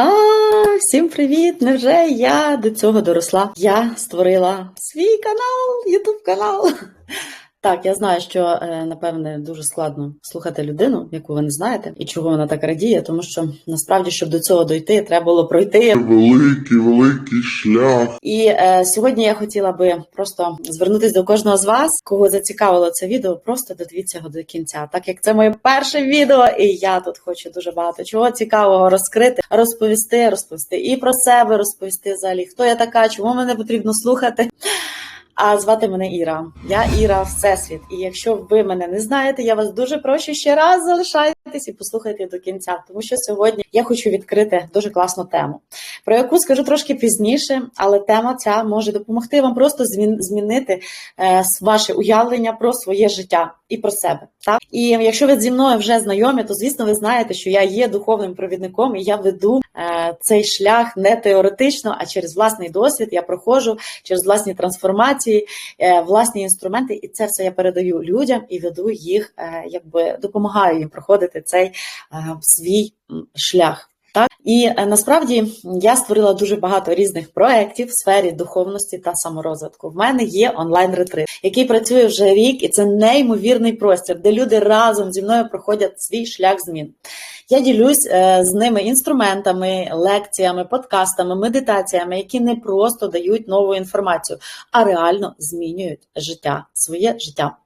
А, всім привіт! Невже я до цього доросла? Я створила свій канал, Ютуб канал. Так, я знаю, що е, напевне дуже складно слухати людину, яку ви не знаєте, і чого вона так радіє, тому що насправді, щоб до цього дойти, треба було пройти. Великий, великий шлях. І е, сьогодні я хотіла би просто звернутися до кожного з вас, кого зацікавило це відео. Просто додивіться його до кінця, так як це моє перше відео, і я тут хочу дуже багато чого цікавого розкрити, розповісти, розповісти і про себе, розповісти взагалі, хто я така, чому мене потрібно слухати. А звати мене Іра. Я Іра Всесвіт. І якщо ви мене не знаєте, я вас дуже прошу ще раз залишайтесь і послухайте до кінця, тому що сьогодні я хочу відкрити дуже класну тему, про яку скажу трошки пізніше, але тема ця може допомогти вам просто змін- змінити е, ваше уявлення про своє життя і про себе. Так і якщо ви зі мною вже знайомі, то звісно ви знаєте, що я є духовним провідником і я веду е, цей шлях не теоретично, а через власний досвід. Я проходжу через власні трансформації, е, власні інструменти, і це все я передаю людям і веду їх, якби допомагаю їм проходити цей е, свій шлях. Так і е, насправді я створила дуже багато різних проєктів в сфері духовності та саморозвитку. В мене є онлайн ретрит, який працює вже рік, і це неймовірний простір, де люди разом зі мною проходять свій шлях змін. Я ділюсь е, з ними інструментами, лекціями, подкастами, медитаціями, які не просто дають нову інформацію, а реально змінюють життя, своє життя.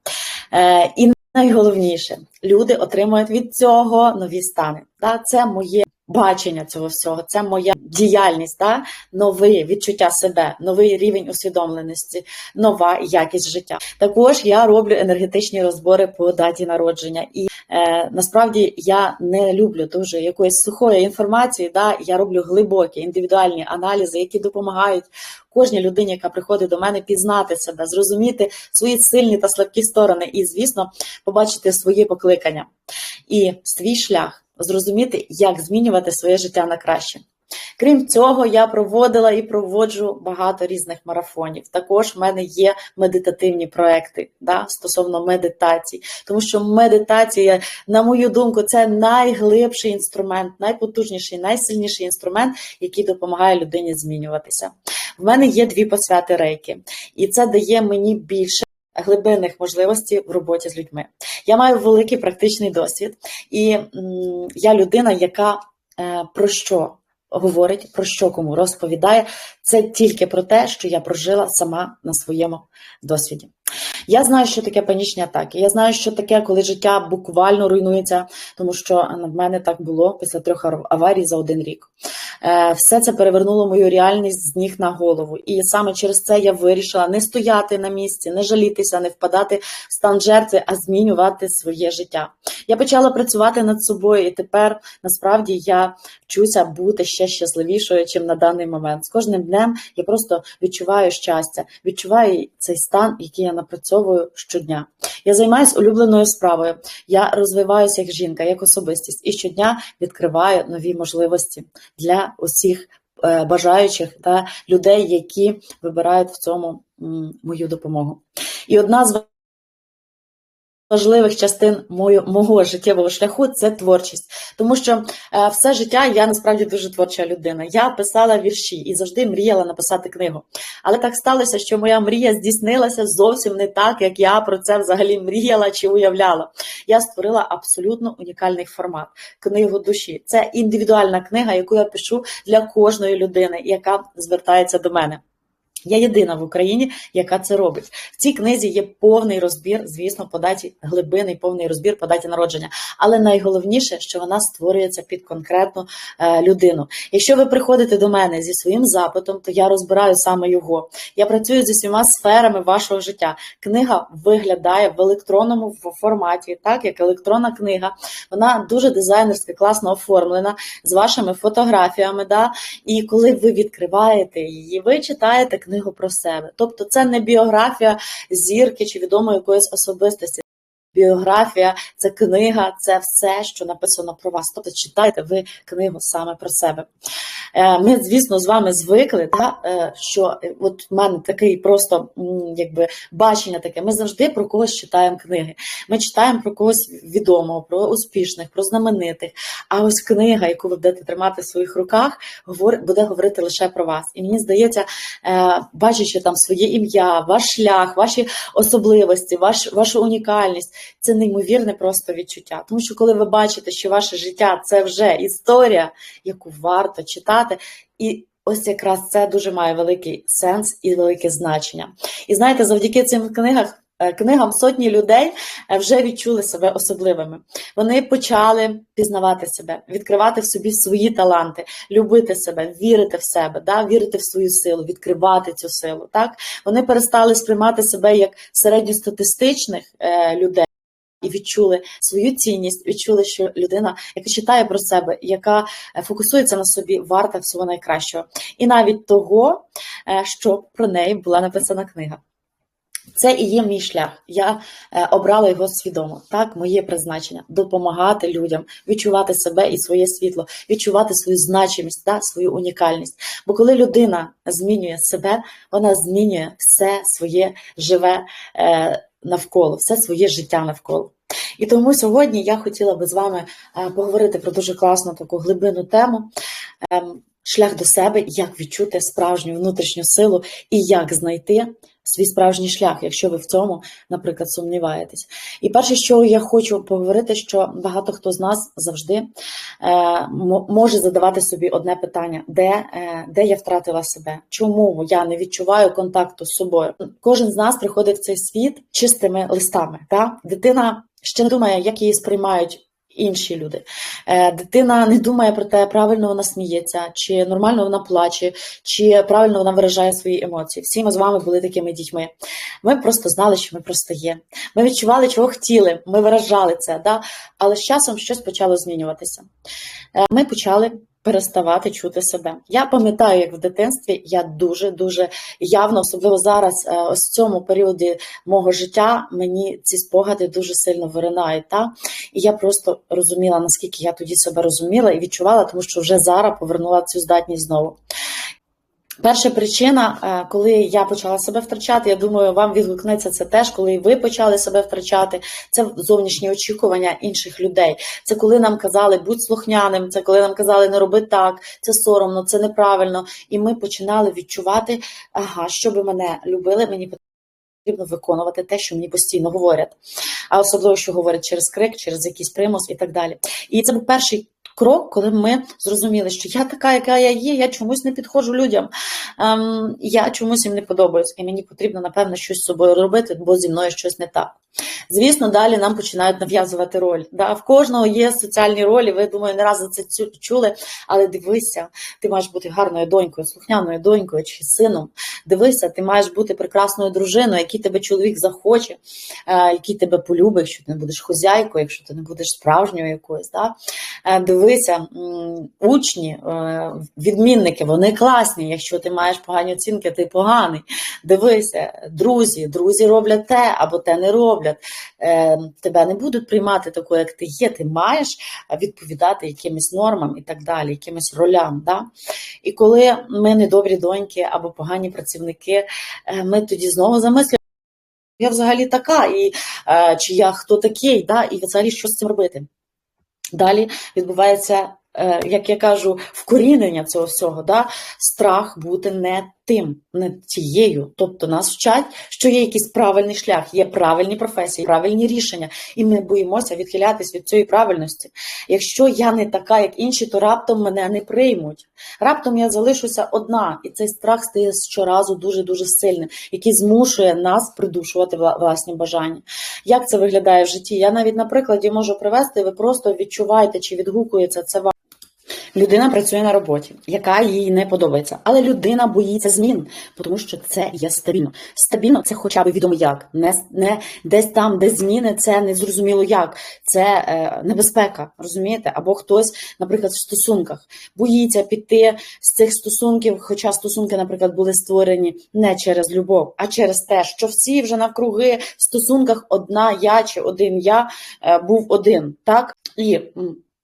І найголовніше, люди отримують від цього нові стани. Та Це моє бачення цього всього, це моя діяльність, да? нове відчуття себе, новий рівень усвідомленості, нова якість життя. Також я роблю енергетичні розбори по даті народження, і е, насправді я не люблю дуже якоїсь сухої інформації. Да? Я роблю глибокі індивідуальні аналізи, які допомагають кожній людині, яка приходить до мене, пізнати себе, зрозуміти свої сильні та слабкі сторони, і, звісно, побачити своє покликання і свій шлях, зрозуміти, як змінювати своє життя на краще. Крім цього, я проводила і проводжу багато різних марафонів. Також в мене є медитативні проекти да, стосовно медитацій, тому що медитація, на мою думку, це найглибший інструмент, найпотужніший, найсильніший інструмент, який допомагає людині змінюватися. В мене є дві посвяти рейки, і це дає мені більше. Глибинних можливостей в роботі з людьми. Я маю великий практичний досвід, і я людина, яка е, про що говорить, про що кому розповідає, це тільки про те, що я прожила сама на своєму досвіді. Я знаю, що таке панічні атаки. Я знаю, що таке, коли життя буквально руйнується, тому що в мене так було після трьох аварій за один рік. Е, Все це перевернуло мою реальність з ніг на голову. І саме через це я вирішила не стояти на місці, не жалітися, не впадати в стан жертви, а змінювати своє життя. Я почала працювати над собою, і тепер насправді я вчуся бути ще щасливішою, чим на даний момент. З кожним днем я просто відчуваю щастя, відчуваю цей стан, який я напрацьовую щодня. Я займаюся улюбленою справою. Я розвиваюся як жінка, як особистість, і щодня відкриваю нові можливості для усіх е, бажаючих та людей, які вибирають в цьому мою допомогу. І одна з важливих частин мою, мого життєвого шляху це творчість, тому що е, все життя я насправді дуже творча людина. Я писала вірші і завжди мріяла написати книгу. Але так сталося, що моя мрія здійснилася зовсім не так, як я про це взагалі мріяла чи уявляла. Я створила абсолютно унікальний формат книгу душі. Це індивідуальна книга, яку я пишу для кожної людини, яка звертається до мене. Я єдина в Україні, яка це робить. В цій книзі є повний розбір, звісно, по даті глибинний повний розбір по даті народження. Але найголовніше, що вона створюється під конкретну е, людину. Якщо ви приходите до мене зі своїм запитом, то я розбираю саме його. Я працюю зі всіма сферами вашого життя. Книга виглядає в електронному форматі, так як електронна книга. Вона дуже дизайнерськи класно оформлена з вашими фотографіями. Да? І коли ви відкриваєте її, ви читаєте книгу про себе. Тобто, це не біографія зірки чи відомої якоїсь особистості. Біографія, це книга, це все, що написано про вас. Тобто читайте ви книгу саме про себе. Е, Ми, звісно, з вами звикли, та, е, що е, от в мене такий просто якби бачення таке. Ми завжди про когось читаємо книги. Ми читаємо про когось відомого, про успішних, про знаменитих. А ось книга, яку ви будете тримати в своїх руках, буде говорити лише про вас. І мені здається, бачачи там своє ім'я, ваш шлях, ваші особливості, ваш, вашу унікальність, це неймовірне просто відчуття. Тому що коли ви бачите, що ваше життя це вже історія, яку варто читати, і ось якраз це дуже має великий сенс і велике значення. І знаєте, завдяки цим книгах. е, Книгам сотні людей е, вже відчули себе особливими. Вони почали пізнавати себе, відкривати в собі свої таланти, любити себе, вірити в себе, да? вірити в свою силу, відкривати цю силу. Так? Вони перестали сприймати себе як середньостатистичних е, людей. І відчули свою цінність, відчули, що людина, яка читає про себе, яка е, фокусується на собі, варта всього найкращого, і навіть того, е, що про неї була написана книга. Це і є мій шлях. Я е, обрала його свідомо. Так, моє призначення допомагати людям відчувати себе і своє світло, відчувати свою значимість та свою унікальність. Бо коли людина змінює себе, вона змінює все своє живе навколо, все своє життя навколо. І тому сьогодні я хотіла би з вами е, поговорити про дуже класну таку глибинну тему. ем, Шлях до себе, як відчути справжню внутрішню силу і як знайти свій справжній шлях, якщо ви в цьому, наприклад, сумніваєтесь. І перше, що я хочу поговорити, що багато хто з нас завжди е, мо- може задавати собі одне питання: де, е, де я втратила себе? Чому я не відчуваю контакту з собою? Кожен з нас приходить в цей світ чистими листами. Та? Дитина ще не думає, як її сприймають. Інші люди. Е, Дитина не думає про те, правильно вона сміється, чи нормально вона плаче, чи правильно вона виражає свої емоції. Всі ми з вами були такими дітьми. Ми просто знали, що ми просто є. Ми відчували, чого хотіли, ми виражали це, да? але з часом щось почало змінюватися. Е, Ми почали переставати чути себе. Я пам'ятаю, як в дитинстві я дуже дуже явно, особливо зараз, е, ось в цьому періоді мого життя, мені ці спогади дуже сильно виринають. Та? І я просто розуміла, наскільки я тоді себе розуміла і відчувала, тому що вже зараз повернула цю здатність знову. Перша причина, е, коли я почала себе втрачати, я думаю, вам відгукнеться це теж, коли ви почали себе втрачати. Це зовнішні очікування інших людей. Це коли нам казали будь слухняним, це коли нам казали не роби так, це соромно, це неправильно. І ми починали відчувати, ага, щоб мене любили, мені потрібно виконувати те, що мені постійно говорять. А особливо, що говорять через крик, через якийсь примус і так далі. І це був перший крок, коли ми зрозуміли, що я така, яка я є, я чомусь не підходжу людям, ем, я чомусь їм не подобаюсь, і мені потрібно, напевно, щось з собою робити, бо зі мною щось не так. Звісно, далі нам починають нав'язувати роль. Да? В кожного є соціальні ролі, ви думаю, не раз це чули, але дивися, ти маєш бути гарною донькою, слухняною донькою чи сином. Дивися, ти маєш бути прекрасною дружиною, який тебе чоловік захоче, е, який тебе полюбить, якщо ти не будеш хозяйкою, якщо ти не будеш справжньою якоюсь. Да? Е, Дивися, учні, е, відмінники, вони класні. Якщо ти маєш погані оцінки, ти поганий. Дивися, друзі, друзі роблять те або те не роблять. Е, Тебе не будуть приймати такою, як ти є. Ти маєш відповідати якимось нормам і так далі, якимось ролям. Да? І коли ми недобрі доньки або погані працівники, е, ми тоді знову замислюємо. Я взагалі така, і е, чи я хто такий, да, і взагалі що з цим робити? Далі відбувається, е, як я кажу, вкорінення цього всього, да? страх бути не тим, не тією. Тобто нас вчать, що є якийсь правильний шлях, є правильні професії, правильні рішення, і ми боїмося відхилятись від цієї правильності. Якщо я не така, як інші, то раптом мене не приймуть. Раптом я залишуся одна, і цей страх стає щоразу дуже дуже сильним, який змушує нас придушувати вла- власні бажання. Як це виглядає в житті? Я навіть на прикладі можу привести, ви просто відчуваєте, чи відгукується це вам. Людина працює на роботі, яка їй не подобається, але людина боїться змін, тому що це є стабільно. Стабільно це хоча б відомо як. Не, не десь там, де зміни, це не зрозуміло як. Це е, небезпека, розумієте? Або хтось, наприклад, в стосунках боїться піти з цих стосунків, хоча стосунки, наприклад, були створені не через любов, а через те, що всі вже навкруги в стосунках одна я чи один я е, був один, так і.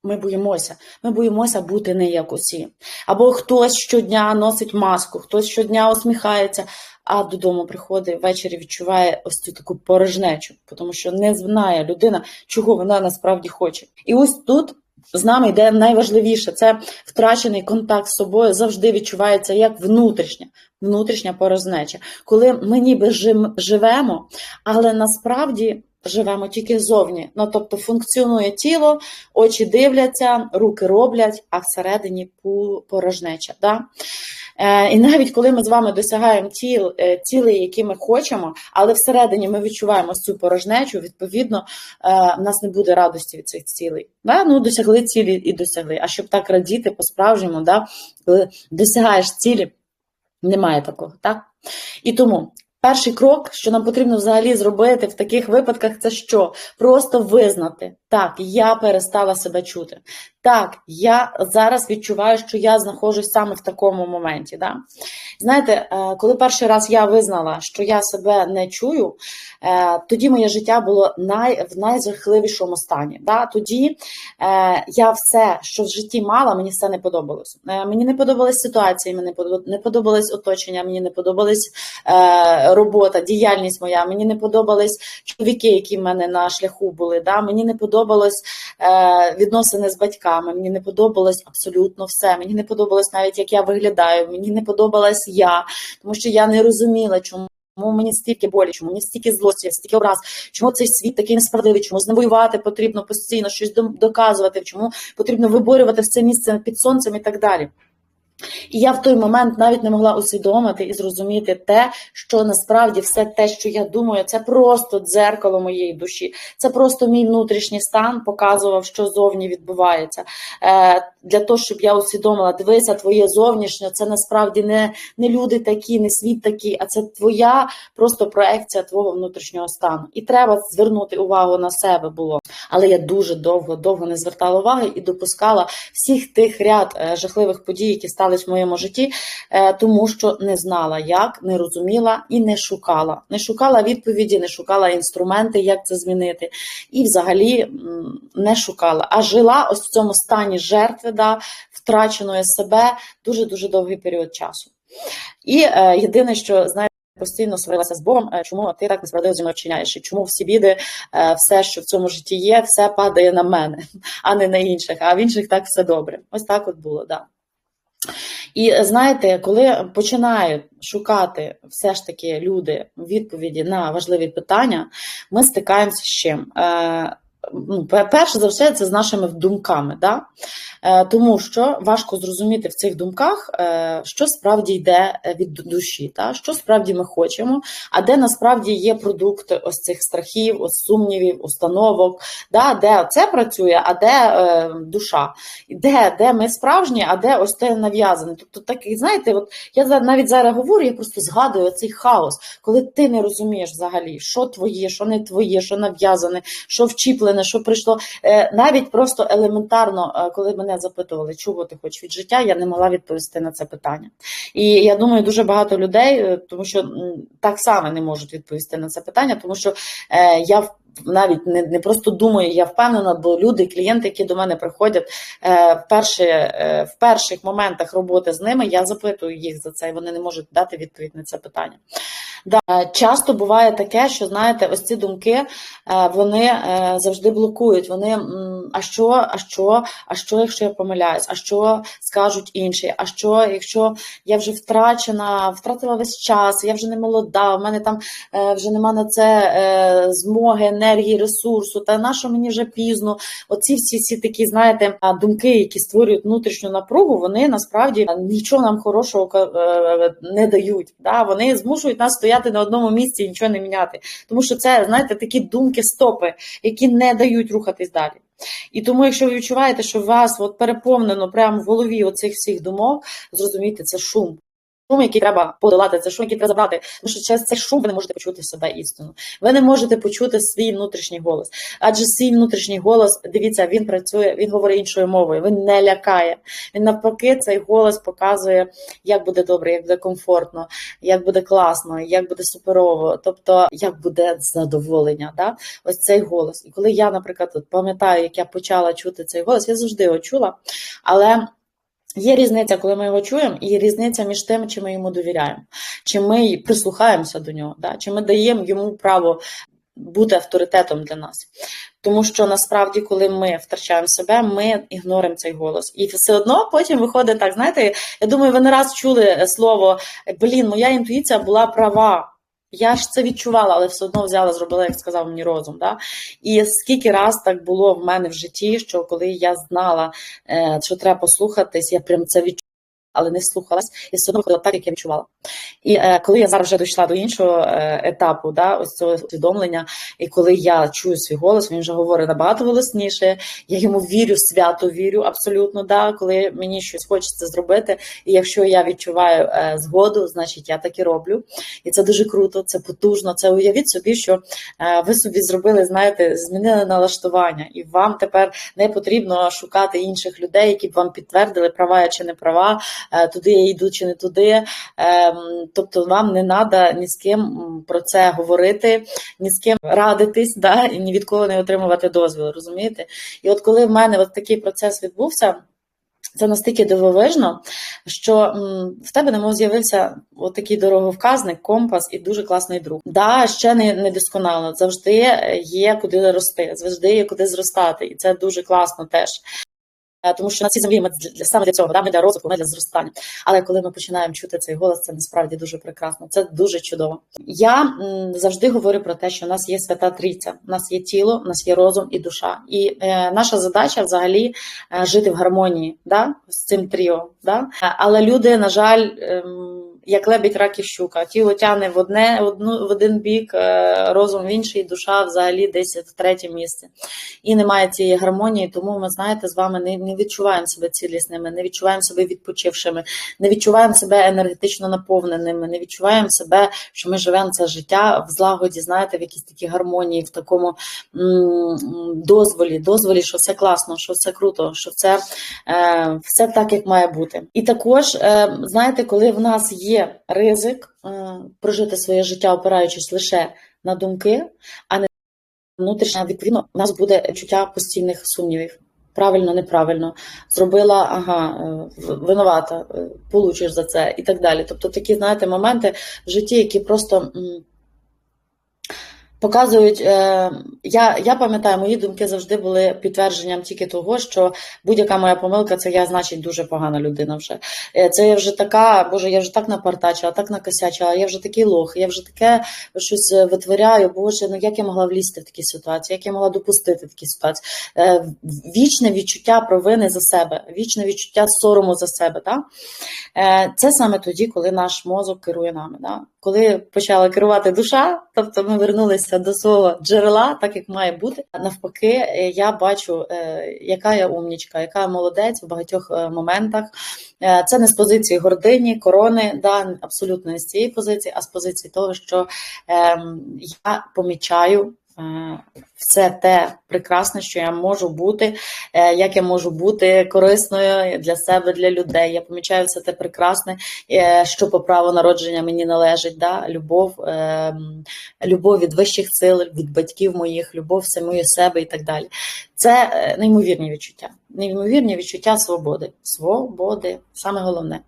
Ми боїмося. Ми боїмося бути не як усі. Або хтось щодня носить маску, хтось щодня усміхається, а додому приходить ввечері відчуває ось цю таку порожнечу, тому що не знає людина, чого вона насправді хоче. І ось тут з нами йде найважливіше це втрачений контакт з собою завжди відчувається як внутрішня, внутрішня порожнеча. Коли ми ніби живемо, але насправді живемо тільки зовні. Ну тобто функціонує тіло, очі дивляться, руки роблять, а всередині порожнеча. Да? Е, і навіть коли ми з вами досягаємо тіл, е, цілей, які ми хочемо, але всередині ми відчуваємо цю порожнечу, відповідно, е, в нас не буде радості від цих цілей. Да? Ну, досягли цілі і досягли. А щоб так радіти по-справжньому, да? коли досягаєш цілі, немає такого. Так? І тому. Перший крок, що нам потрібно взагалі зробити в таких випадках, це що? Просто визнати, так, я перестала себе чути. Так, я зараз відчуваю, що я знаходжусь саме в такому моменті. Да? Знаєте, е, коли перший раз я визнала, що я себе не чую, е, тоді моє життя було най, в найжахливішому стані. Да? Тоді е, я все, що в житті мала, мені все не подобалось. Мені не подобались ситуації, мені не подобалось оточення, мені не подобалась робота, діяльність моя, мені не подобались чоловіки, які в мене на шляху були. Да? Мені не подобалось е, відносини з батьками, мені не подобалось абсолютно все. Мені не подобалось навіть, як я виглядаю, мені не подобалась я, тому що я не розуміла, чому. Чому мені стільки болі, чому мені стільки злості, стільки образ, чому цей світ такий несправедливий, чому зневоювати потрібно постійно щось доказувати, чому потрібно виборювати все місце під сонцем і так далі. І я в той момент навіть не могла усвідомити і зрозуміти те, що насправді все те, що я думаю, це просто дзеркало моєї душі. Це просто мій внутрішній стан показував, що зовні відбувається. Е, для того, щоб я усвідомила, дивися, твоє зовнішнє, це насправді не, не люди такі, не світ такий, а це твоя просто проекція твого внутрішнього стану. І треба звернути увагу на себе було. Але я дуже довго, довго не звертала уваги і допускала всіх тих ряд е, жахливих подій, які стались в моєму житті, е, тому що не знала, як, не розуміла і не шукала. Не шукала відповіді, не шукала інструменти, як це змінити, і взагалі не шукала. А жила ось в цьому стані жертви, да, втраченої себе дуже дуже довгий період часу. І е, єдине, що знаєте. Постійно сварилася з Богом, е, чому ти так несправедливо зі мною вчиняєш, і чому всі біди, е, все, що в цьому житті є, все падає на мене, а не на інших. А в інших так все добре. Ось так от було, да. І е, знаєте, коли починають шукати все ж таки люди відповіді на важливі питання, ми стикаємося з чим? Ну, перше за все, це з нашими думками, да? е, тому що важко зрозуміти в цих думках, е, що справді йде е, від душі, та? що справді ми хочемо, а де насправді є продукт ось цих страхів, ось сумнівів, установок, да? де це працює, а де душа, де, де ми справжні, а де ось те нав'язане. Тобто, так, знаєте, от я навіть зараз говорю, я просто згадую цей хаос, коли ти не розумієш взагалі, що твоє, що не твоє, що нав'язане, що вчіплене, що прийшло. Е, навіть просто елементарно, е, коли мене запитували, чого ти хочеш від життя, я не могла відповісти на це питання. І я думаю, дуже багато людей, е, тому що так само не можуть відповісти на це питання, тому що я навіть не, не просто думаю, я впевнена, бо люди, клієнти, які до мене приходять е, в, перші, е, в перших моментах роботи з ними, я запитую їх за це, і вони не можуть дати відповідь на це питання. Да, е, часто буває таке, що знаєте, ось ці думки е, вони е, завжди блокують. Вони а що, а що, а що, якщо я помиляюсь, а що скажуть інші? А що, якщо я вже втрачена, втратила весь час, я вже не молода, в мене там вже нема на це змоги, енергії, ресурсу, та на що мені вже пізно? Оці всі, всі такі, знаєте, думки, які створюють внутрішню напругу, вони насправді нічого нам хорошого не дають. Да? Вони змушують нас стояти на одному місці і нічого не міняти. Тому що це, знаєте, такі думки стопи, які не дають рухатись далі. І тому, якщо ви відчуваєте, що вас от переповнено прямо в голові оцих всіх думок, зрозумійте, це шум. Шум, який треба подолати, це шум, який треба забрати. Тому що через цей шум ви не можете почути себе істину. Ви не можете почути свій внутрішній голос. Адже свій внутрішній голос, дивіться, він працює, він говорить іншою мовою, він не лякає. Він навпаки, цей голос показує, як буде добре, як буде комфортно, як буде класно, як буде суперово, тобто як буде задоволення. Да? Ось цей голос. І коли я, наприклад, пам'ятаю, як я почала чути цей голос, я завжди його чула, але. Є різниця, коли ми його чуємо, і різниця між тим, чи ми йому довіряємо, чи ми прислухаємося до нього, да? чи ми даємо йому право бути авторитетом для нас. Тому що насправді, коли ми втрачаємо себе, ми ігноримо цей голос. І все одно потім виходить так, знаєте, я думаю, ви не раз чули слово Блін, моя інтуїція була права. Я ж це відчувала, але все одно взяла, зробила, як сказав мені розум. Да? І скільки раз так було в мене в житті, що коли я знала, е, що треба послухатись, я прям це відчувала, але не слухалась, і все одно виходило так, як я відчувала. І е, коли я зараз вже дійшла до іншого е, етапу, да, ось цього усвідомлення, і коли я чую свій голос, він вже говорить набагато голосніше. Я йому вірю, свято вірю, абсолютно. Да, коли мені щось хочеться зробити, і якщо я відчуваю е, згоду, значить я так і роблю. І це дуже круто, це потужно. Це уявіть собі, що е, ви собі зробили, знаєте, змінили налаштування, і вам тепер не потрібно шукати інших людей, які б вам підтвердили, права чи не права, туди я йду чи не туди. Ем, Тобто вам не треба ні з ким про це говорити, ні з ким радитись, да, і ні від кого не отримувати дозвіл, розумієте? І от коли в мене от такий процес відбувся. Це настільки дивовижно, що в тебе немов з'явився от такий дороговказник, компас і дуже класний друг. Да, ще не, не досконало. Завжди є куди рости, завжди є куди зростати, і це дуже класно теж. Е, Тому що на цій землі ми для саме для цього, да, ми для розвитку, ми для зростання. Але коли ми починаємо чути цей голос, це насправді дуже прекрасно. Це дуже чудово. Я м, завжди говорю про те, що в нас є свята трійця, у нас є тіло, у нас є розум і душа. І е, наша задача взагалі е, жити в гармонії, да, з цим тріо. Да? Е, Але люди, на жаль, ем, як лебідь, рак і щука. Тіло тягне в одне, одну в один бік, е, розум в інший, душа взагалі десь в третє місце. І немає цієї гармонії, тому ми знаєте, з вами не, не відчуваємо себе цілісними, не відчуваємо себе відпочившими, не відчуваємо себе енергетично наповненими, не відчуваємо себе, що ми живемо це життя в злагоді, знаєте, в якійсь такій гармонії, в такому м, дозволі, дозволі, що все класно, що все круто, що це е, все так, як має бути. І також, е, знаєте, коли в нас є ризик е, прожити своє життя, опираючись лише на думки, а не внутрішньо, відповідно, у нас буде чуття постійних сумнівів. Правильно, неправильно, зробила, ага, е, винувата, е, получиш за це і так далі. Тобто такі, знаєте, моменти в житті, які просто показують. Е, я, я пам'ятаю, мої думки завжди були підтвердженням тільки того, що будь-яка моя помилка це я, значить, дуже погана людина вже. Е, Це я вже така, боже, я вже так напартачила, так накосячила, я вже такий лох, я вже таке щось витворяю. Боже, ну як я могла влізти в такі ситуації, як я могла допустити такі ситуації? Е, Вічне відчуття провини за себе, вічне відчуття сорому за себе. Да? Е, Це саме тоді, коли наш мозок керує нами. Да? Коли почала керувати душа, тобто ми вернулися до свого джерела, так як має бути. Навпаки, е, я бачу, е, яка я умнічка, яка я молодець в багатьох е, моментах. Це не з позиції гордині, корони, да, абсолютно не з цієї позиції, а з позиції того, що ем, я помічаю. Все те прекрасне, що я можу бути, е, як я можу бути корисною для себе, для людей. Я помічаю все те прекрасне, е, що по праву народження мені належить. Да? Любов, е, любов від вищих сил, від батьків моїх, любов самої себе і так далі. Це е, неймовірні відчуття. Неймовірні відчуття свободи. Свободи, саме головне.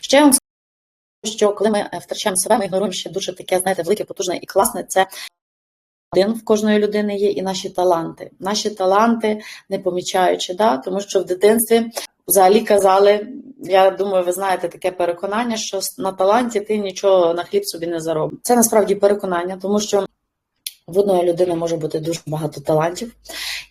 Ще я вам скажу, що коли ми втрачаємо себе, ми ігноруємо ще дуже таке, знаєте, велике, потужне і класне. Це один в кожної людини є і наші таланти. Наші таланти не помічаючи, да? тому що в дитинстві взагалі казали, я думаю, ви знаєте таке переконання, що на таланті ти нічого на хліб собі не заробиш. Це насправді переконання, тому що в одної людини може бути дуже багато талантів,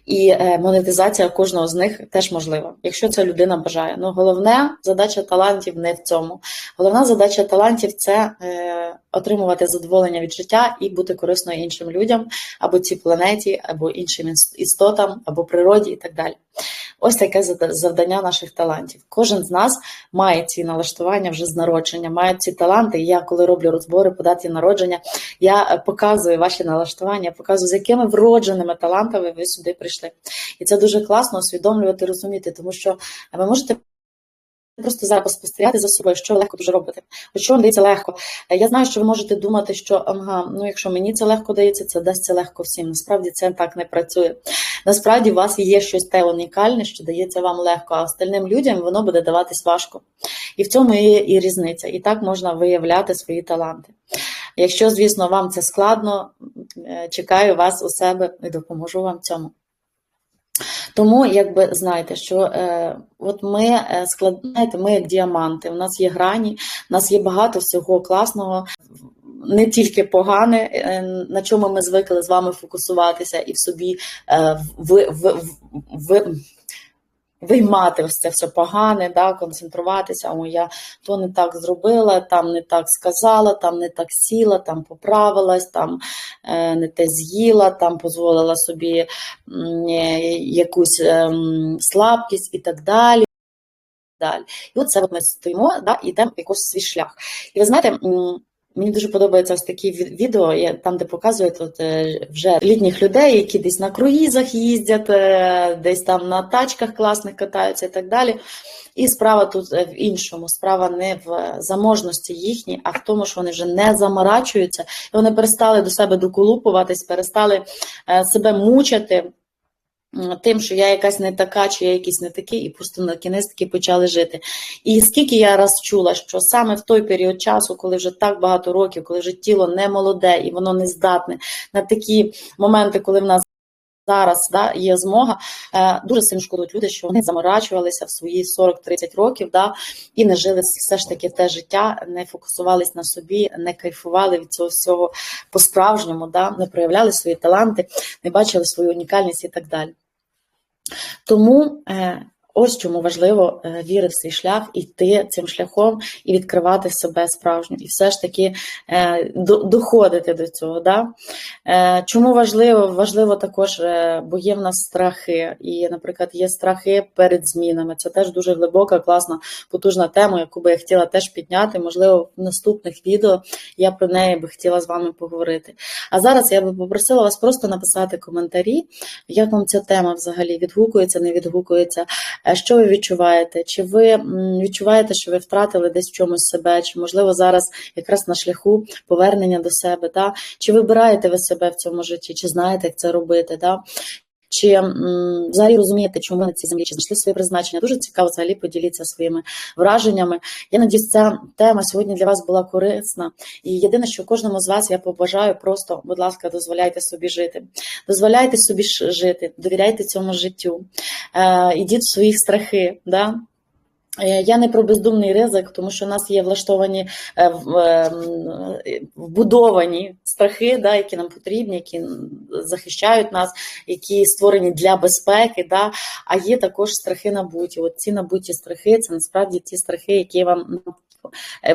і е, монетизація кожного з них теж можлива, якщо ця людина бажає. Ну головне задача талантів не в цьому. Головна задача талантів це е, отримувати задоволення від життя і бути корисною іншим людям, або цій планеті, або іншим іс- істотам, або природі, і так далі. Ось таке завдання наших талантів. Кожен з нас має ці налаштування вже з народження, має ці таланти. Я, коли роблю розбори по даті народження, я е, показую ваші налаштування, показую, з якими вродженими талантами ви сюди прийшли. І це дуже класно усвідомлювати, розуміти, тому що ви можете. Просто зараз спостерігати за собою, що ви легко дуже робите. От що вам дається легко. Е, Я знаю, що ви можете думати, що ага, ну якщо мені це легко дається, це дасться легко всім. Насправді це так не працює. Насправді у вас є щось те унікальне, що дається вам легко, а остальним людям воно буде даватись важко. І в цьому є і різниця. І так можна виявляти свої таланти. Якщо, звісно, вам це складно, е, чекаю вас у себе і допоможу вам цьому. Тому, якби знаєте, що е, от ми складаєте, ми як діаманти, у нас є грані, у нас є багато всього класного, не тільки погане, е, на чому ми звикли з вами фокусуватися і в собі е, в, в, ви, виймати це все погане, да, концентруватися. О, я то не так зробила, там не так сказала, там не так сіла, там поправилась, там е, не те з'їла, там дозволила собі е, якусь ем, слабкість і так далі. І от це ми стоїмо да, і йдемо якийсь свій шлях. І ви знаєте, мені дуже подобається ось такі ві- відео, я- там, де показують от, е, вже літніх людей, які десь на круїзах їздять, е, десь там на тачках класних катаються і так далі. І справа тут е, в іншому. Справа не в заможності їхній, а в тому, що вони вже не заморачуються, і вони перестали до себе доколупуватись, перестали себе мучити тим, що я якась не така, чи я якийсь не такий, і просто на кінець таки почали жити. І скільки я раз чула, що саме в той період часу, коли вже так багато років, коли вже тіло не молоде і воно не здатне на такі моменти, коли в нас зараз да, є змога, е, дуже сильно шкодують люди, що вони заморачувалися в свої 40-30 років, да, і не жили все ж таки те життя, не фокусувались на собі, не кайфували від цього всього по-справжньому, да, не проявляли свої таланти, не бачили свою унікальність і так далі. Тому е, ось чому важливо е, вірити в свій шлях, йти цим шляхом і відкривати себе справжню, і все ж таки е, до- доходити до цього. Да? Е, чому важливо? Важливо також, бо є в нас страхи, і, наприклад, є страхи перед змінами. Це теж дуже глибока, класна, потужна тема, яку би я хотіла теж підняти. Можливо, в наступних відео я про неї би хотіла з вами поговорити. А зараз я би попросила вас просто написати коментарі, як вам ця тема взагалі відгукується, не відгукується. Е, Що ви відчуваєте? Чи ви відчуваєте, що ви втратили десь в чомусь себе? Чи можливо зараз якраз на шляху повернення до себе? Да? Чи вибираєте ви себе в цьому житті? Чи знаєте, як це робити? Да? Чи взагалі розумієте, чому ви на цій землі, чи знайшли своє призначення? Дуже цікаво взагалі поділіться своїми враженнями. Я надіюсь, ця тема сьогодні для вас була корисна. І єдине, що кожному з вас я побажаю, просто, будь ласка, дозволяйте собі жити. Дозволяйте собі жити, довіряйте цьому життю, е, ідіть в свої страхи. Да? Е, Я не про бездумний ризик, тому що у нас є влаштовані е, е, вбудовані страхи, да, які нам потрібні, які захищають нас, які створені для безпеки. Да, а є також страхи набуті. От ці набуті страхи це насправді ті страхи, які вам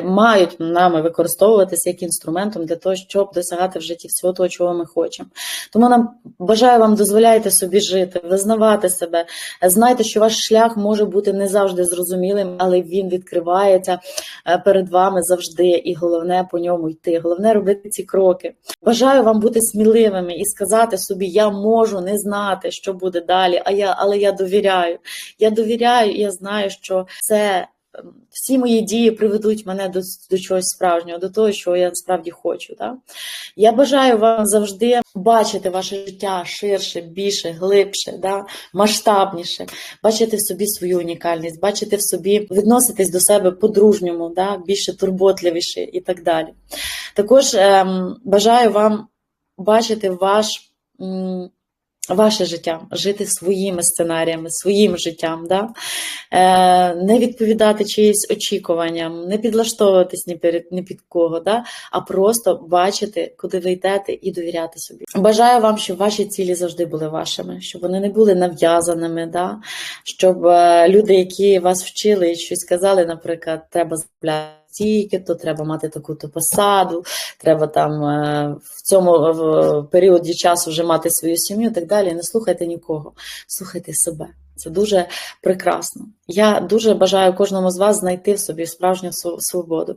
мають нами використовуватися як інструментом для того, щоб досягати в житті всього того, чого ми хочемо. Тому нам бажаю вам дозволяйте собі жити, визнавати себе. Знайте, що ваш шлях може бути не завжди зрозумілим, але він відкривається е, перед вами завжди, і головне по ньому йти. Головне робити ці кроки. Бажаю вам бути сміливими і сказати собі: я можу не знати, що буде далі, а я, але я довіряю. Я довіряю, і я знаю, що це. Всі мої дії приведуть мене до, до чогось справжнього, до того, що я справді хочу. Так? Я бажаю вам завжди бачити ваше життя ширше, більше, глибше, да? масштабніше, бачити в собі свою унікальність, бачити в собі, відноситись до себе по-дружньому, да? більше турботливіше і так далі. Також ем, бажаю вам бачити ваш. м, Ваше життя, жити своїми сценаріями, своїм життям, да? е, не відповідати чиїсь очікуванням, не підлаштовуватись ні перед ні під кого, да? а просто бачити, куди ви йдете, і довіряти собі. Бажаю вам, щоб ваші цілі завжди були вашими, щоб вони не були нав'язаними, да? щоб е, люди, які вас вчили і щось сказали, наприклад, треба заробляти стільки, то треба мати таку-то посаду, треба там е, в цьому періоді часу вже мати свою сім'ю і так далі. Не слухайте нікого, слухайте себе. Це дуже прекрасно. Я дуже бажаю кожному з вас знайти в собі справжню свободу.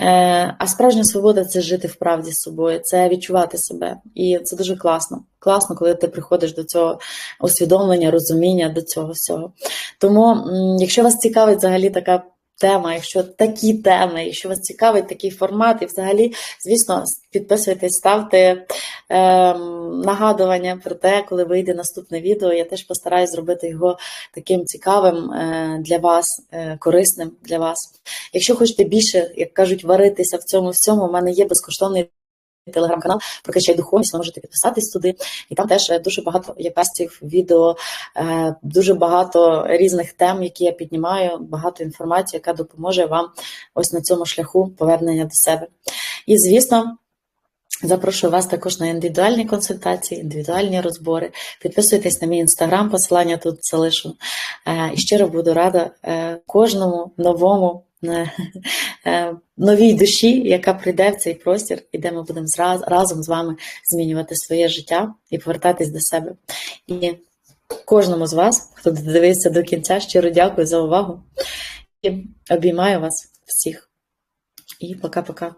Е, А справжня свобода це жити в правді з собою, це відчувати себе. І це дуже класно. Класно, коли ти приходиш до цього усвідомлення, розуміння до цього всього. Тому, якщо вас цікавить взагалі така тема, якщо такі теми, якщо вас цікавить такий формат, і взагалі, звісно, підписуйтесь, ставте ем, нагадування про те, коли вийде наступне відео. Я теж постараюсь зробити його таким цікавим е, для вас, е, корисним для вас. Якщо хочете більше, як кажуть, варитися в цьому всьому, у мене є безкоштовний. Телеграм-канал Прокачай духовність, ви можете підписатись туди, і там теж е, дуже багато є кастів, відео, е, дуже багато різних тем, які я піднімаю, багато інформації, яка допоможе вам ось на цьому шляху повернення до себе. І звісно. Запрошую вас також на індивідуальні консультації, індивідуальні розбори. Підписуйтесь на мій інстаграм, посилання тут залишу. Е, І щиро буду рада кожному новому новій душі, яка прийде в цей простір, і де ми будемо зраз- разом з вами змінювати своє життя і повертатись до себе. І кожному з вас, хто додивився до кінця, щиро дякую за увагу і обіймаю вас всіх. І пока-пока.